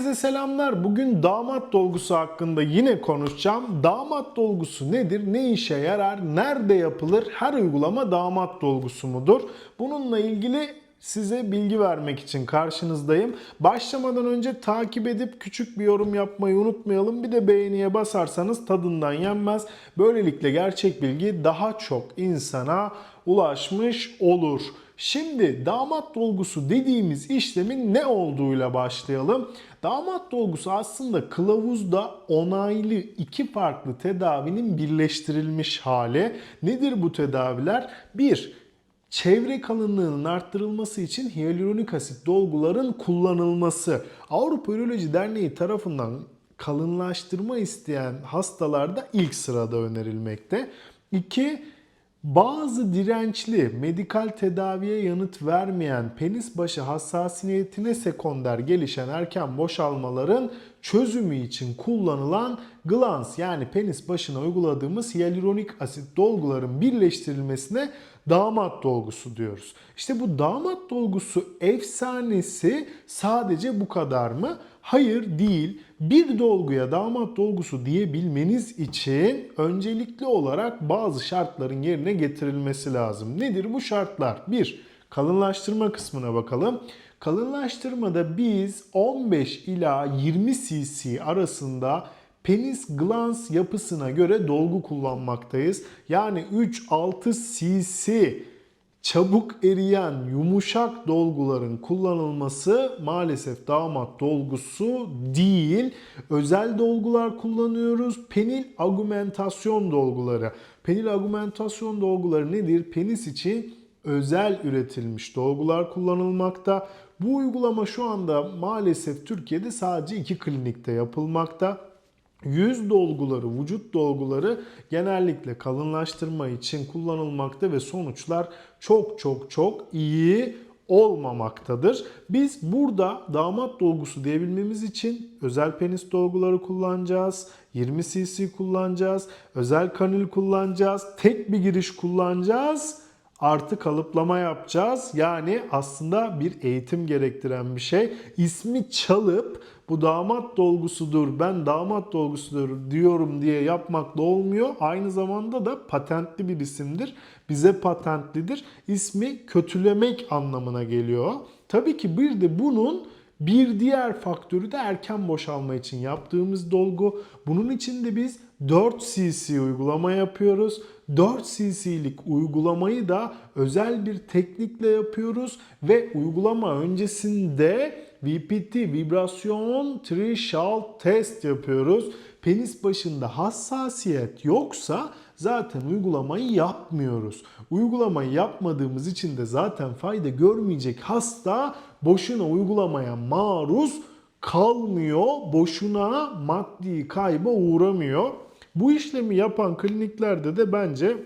Herkese selamlar. Bugün damat dolgusu hakkında yine konuşacağım. Damat dolgusu nedir? Ne işe yarar? Nerede yapılır? Her uygulama damat dolgusu mudur? Bununla ilgili size bilgi vermek için karşınızdayım. Başlamadan önce takip edip küçük bir yorum yapmayı unutmayalım. Bir de beğeniye basarsanız tadından yenmez. Böylelikle gerçek bilgi daha çok insana ulaşmış olur. Şimdi damat dolgusu dediğimiz işlemin ne olduğuyla başlayalım. Damat dolgusu aslında kılavuzda onaylı iki farklı tedavinin birleştirilmiş hali. Nedir bu tedaviler? 1. Çevre kalınlığının arttırılması için hyaluronik asit dolguların kullanılması. Avrupa Üroloji Derneği tarafından kalınlaştırma isteyen hastalarda ilk sırada önerilmekte. 2. Bazı dirençli medikal tedaviye yanıt vermeyen penis başı hassasiyetine sekonder gelişen erken boşalmaların çözümü için kullanılan glans yani penis başına uyguladığımız hyaluronik asit dolguların birleştirilmesine damat dolgusu diyoruz. İşte bu damat dolgusu efsanesi sadece bu kadar mı? Hayır değil. Bir dolguya damat dolgusu diyebilmeniz için öncelikli olarak bazı şartların yerine getirilmesi lazım. Nedir bu şartlar? 1. Kalınlaştırma kısmına bakalım. Kalınlaştırmada biz 15 ila 20 cc arasında penis glans yapısına göre dolgu kullanmaktayız. Yani 3-6 cc çabuk eriyen yumuşak dolguların kullanılması maalesef damat dolgusu değil. Özel dolgular kullanıyoruz. Penil augmentasyon dolguları. Penil augmentasyon dolguları nedir? Penis için özel üretilmiş dolgular kullanılmakta. Bu uygulama şu anda maalesef Türkiye'de sadece iki klinikte yapılmakta. Yüz dolguları, vücut dolguları genellikle kalınlaştırma için kullanılmakta ve sonuçlar çok çok çok iyi olmamaktadır. Biz burada damat dolgusu diyebilmemiz için özel penis dolguları kullanacağız. 20 cc kullanacağız. Özel kanül kullanacağız. Tek bir giriş kullanacağız artı kalıplama yapacağız. Yani aslında bir eğitim gerektiren bir şey. İsmi çalıp bu damat dolgusudur, ben damat dolgusudur diyorum diye yapmakla olmuyor. Aynı zamanda da patentli bir isimdir. Bize patentlidir. İsmi kötülemek anlamına geliyor. Tabii ki bir de bunun bir diğer faktörü de erken boşalma için yaptığımız dolgu. Bunun için de biz 4 cc uygulama yapıyoruz. 4 cc'lik uygulamayı da özel bir teknikle yapıyoruz ve uygulama öncesinde VPT vibrasyon threshold test yapıyoruz. Penis başında hassasiyet yoksa zaten uygulamayı yapmıyoruz. Uygulamayı yapmadığımız için de zaten fayda görmeyecek hasta boşuna uygulamaya maruz kalmıyor. Boşuna maddi kayba uğramıyor. Bu işlemi yapan kliniklerde de bence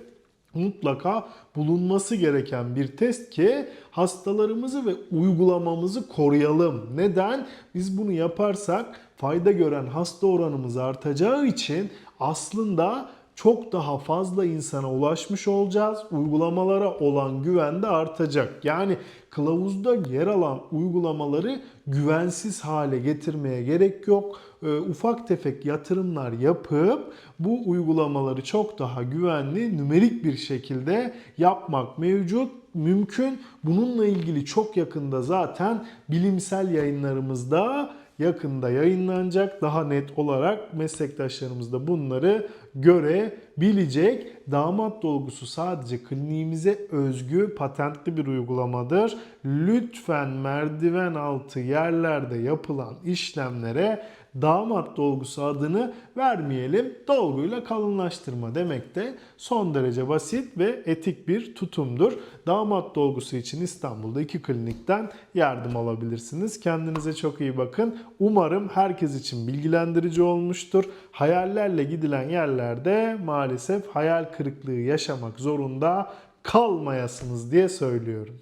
mutlaka bulunması gereken bir test ki hastalarımızı ve uygulamamızı koruyalım. Neden? Biz bunu yaparsak fayda gören hasta oranımız artacağı için aslında çok daha fazla insana ulaşmış olacağız. Uygulamalara olan güven de artacak. Yani kılavuzda yer alan uygulamaları güvensiz hale getirmeye gerek yok. Ee, ufak tefek yatırımlar yapıp bu uygulamaları çok daha güvenli, nümerik bir şekilde yapmak mevcut mümkün. Bununla ilgili çok yakında zaten bilimsel yayınlarımızda yakında yayınlanacak. Daha net olarak meslektaşlarımız da bunları görebilecek. Damat dolgusu sadece kliniğimize özgü patentli bir uygulamadır. Lütfen merdiven altı yerlerde yapılan işlemlere damat dolgusu adını vermeyelim. Dolguyla kalınlaştırma demek de son derece basit ve etik bir tutumdur. Damat dolgusu için İstanbul'da iki klinikten yardım alabilirsiniz. Kendinize çok iyi bakın. Umarım herkes için bilgilendirici olmuştur. Hayallerle gidilen yerlerde maalesef hayal kırıklığı yaşamak zorunda kalmayasınız diye söylüyorum.